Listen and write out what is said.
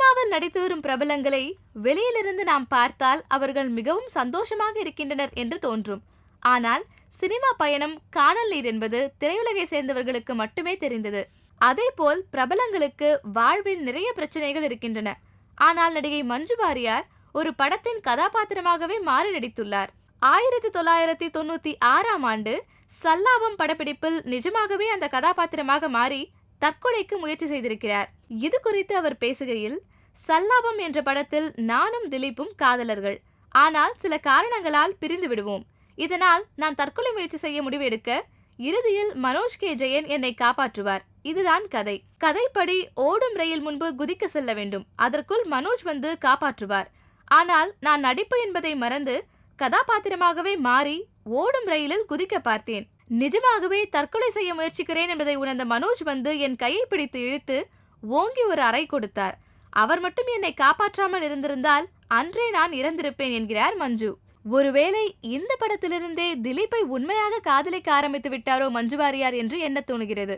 சினிமாவில் நடித்து வரும் பிரபலங்களை வெளியிலிருந்து நாம் பார்த்தால் அவர்கள் மிகவும் சந்தோஷமாக இருக்கின்றனர் என்று தோன்றும். ஆனால் சினிமா பயணம் காணல் நீர் என்பது திரையுலகை சேர்ந்தவர்களுக்கு மட்டுமே தெரிந்தது. அதேபோல் பிரபலங்களுக்கு வாழ்வில் நிறைய பிரச்சனைகள் இருக்கின்றன. ஆனால் நடிகை மஞ்சு வாரியார் ஒரு படத்தின் கதாபாத்திரமாகவே மாறி நடித்துள்ளார். ஆயிரத்தி தொள்ளாயிரத்தி தொண்ணூத்தி ஆறாம் ஆண்டு சல்லாபம் படப்பிடிப்பில் நிஜமாகவே அந்த கதாபாத்திரமாக மாறி தற்கொலைக்கு முயற்சி செய்திருக்கிறார். இது குறித்து அவர் பேசுகையில் சல்லாபம் என்ற படத்தில் நானும் திலீப்பும் காதலர்கள். ஆனால் சில காரணங்களால் பிரிந்து விடுவோம். இதனால் நான் தற்கொலை முயற்சி செய்ய முடிவெடுக்க இறுதியில் மனோஜ் கே. ஜெயன் என்னை காப்பாற்றுவார். இதுதான் கதை. கதைப்படி ஓடும் ரயில் முன்பு குதிக்க செல்ல வேண்டும். அதற்குள் மனோஜ் வந்து காப்பாற்றுவார். ஆனால் நான் நடிப்பு என்பதை மறந்து கதாபாத்திரமாகவே மாறி ஓடும் ரயிலில் குதிக்க பார்த்தேன். நிஜமாகவே தற்கொலை செய்ய முயற்சிக்கிறேன் என்பதை உணர்ந்த மனோஜ் வந்து என் கையை பிடித்து இழுத்து ஓங்கி ஒரு அறை கொடுத்தார். அவர் மட்டும் என்னை காப்பாற்றாமல் இருந்திருந்தால் அன்றே நான் இறந்திருப்பேன் என்கிறார் மஞ்சு. ஒருவேளை இந்த படத்திலிருந்தே திலீப்பை உண்மையாக காதலிக்க ஆரம்பித்து விட்டாரோ மஞ்சு வாரியார் என்று எண்ண தோணுகிறது.